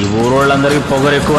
ఈ ఊరోళ్ళందరికీ పొగరు ఎక్కువ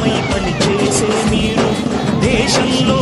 మేలుమై పని మీరు. దేశంలో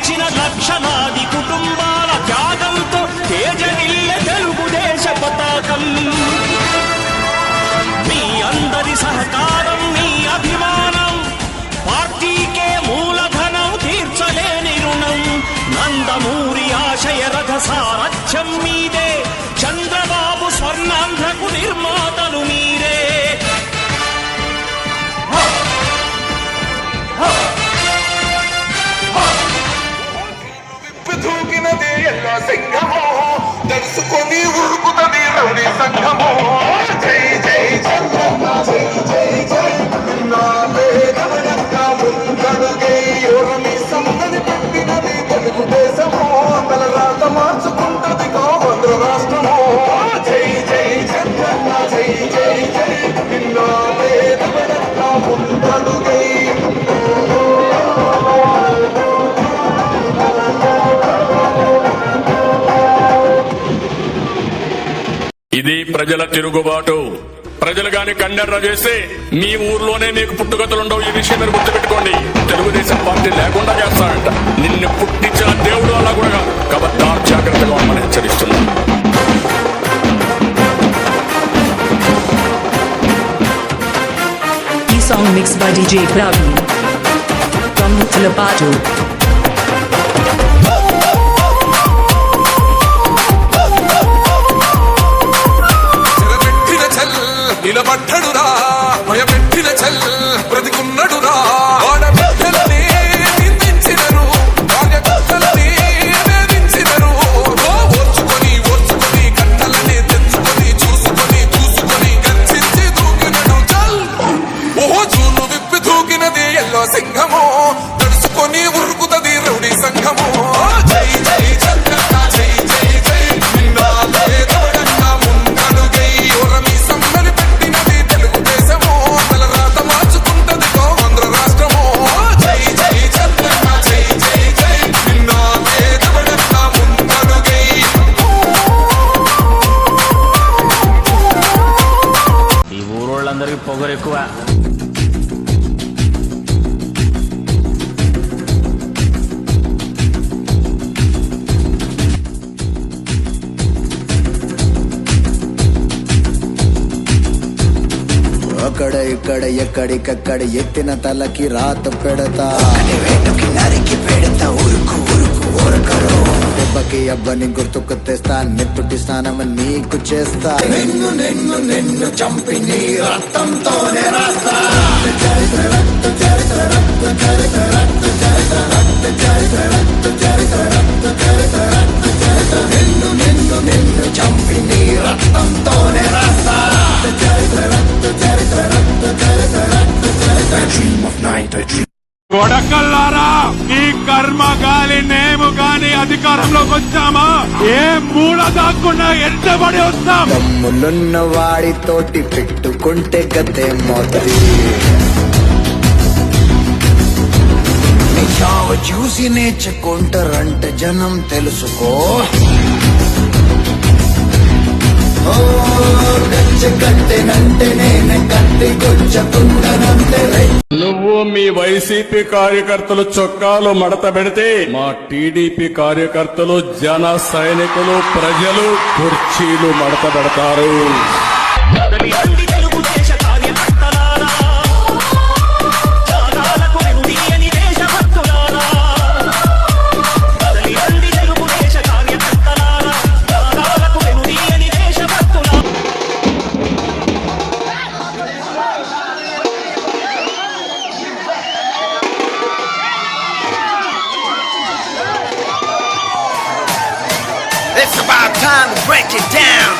గెలిచిన లక్షలాది కుటుంబాల త్యాగంతో తేజనిల్ల తెలుగుదేశ పతాకం. మీ అందరి సహకారం మీ అభిమానం పార్టీకే మూలధనం తీర్చలేని రుణం. నందమూరి ఆశయ రథసార ప్రజల తిరుగుబాటు. ప్రజలు గాని కండర్ర చేస్తే మీ ఊర్లోనే మీకు పుట్టుగతులు ఉండవు ఈ విషయం మీరు గుర్తుపెట్టుకోండి. తెలుగుదేశం పార్టీ లేకుండా చేస్తాడంట నిన్ను పుట్టించిన దేవుడు అలా కూడా కాబట్టి జాగ్రత్తగా మమ్మల్ని హెచ్చరిస్తున్నాం. song mixed by DJ Bravi from Mutalapadu. ఎక్కడ ఎక్కడికక్కడ ఎత్తిన తలకి రాత పెడతా. వేటుకి నరికి పెడతా ఉరుకు ఉరుకు ఉరకరు దెబ్బకి అబ్బని గుర్తుకు తెస్తా నెత్తుటి స్నానం నీకు చేస్తా. నిన్ను నిన్ను నిన్ను చంపి నీ రక్తంతోనే రాస్తా నిన్ను నిన్ను నిన్ను చంపి నీ రక్తంతో కొడకల్లారా? ఈ కర్మ గాలి నేము గాని అధికారంలోకి వచ్చామా? ఏ మూల దాక్కుండా ఎంతబడి వస్తాం. దమ్ములున్న వాడితోటి పెట్టుకుంటే గతే మోతది. చావ చూసి నేర్చుకుంటారంట జనం తెలుసుకో. నువ్వు మీ వైసీపీ కార్యకర్తలు చొక్కాలు మడత పెడితే మా టీడీపీ కార్యకర్తలు జన సైనికులు ప్రజలు కుర్చీలు మడత పెడతారు. It down.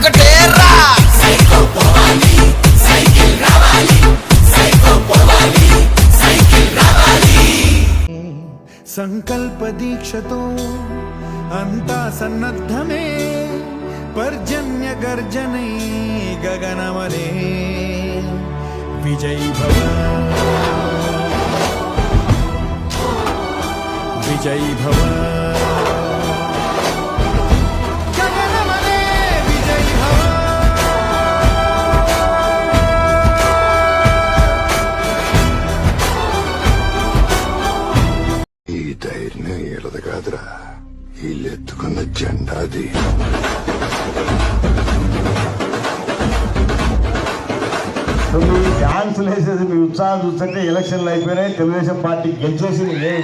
నిర్ణయం ఒకటేరా సంకల్ప దీక్షతో అంతా సన్నద్ధమే పర్జన్య గర్జనై గగనమనే విజయ్ భవ విజయ్ భవ జెండాది మీ డాన్సులు వేసేది మీ ఉత్సాహం చూస్తుంటే ఎలక్షన్లు అయిపోయినాయి. తెలుగుదేశం పార్టీ గెలిచేసింది. ఏ-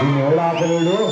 దీన్ని ఎవడు ఆపలేడు?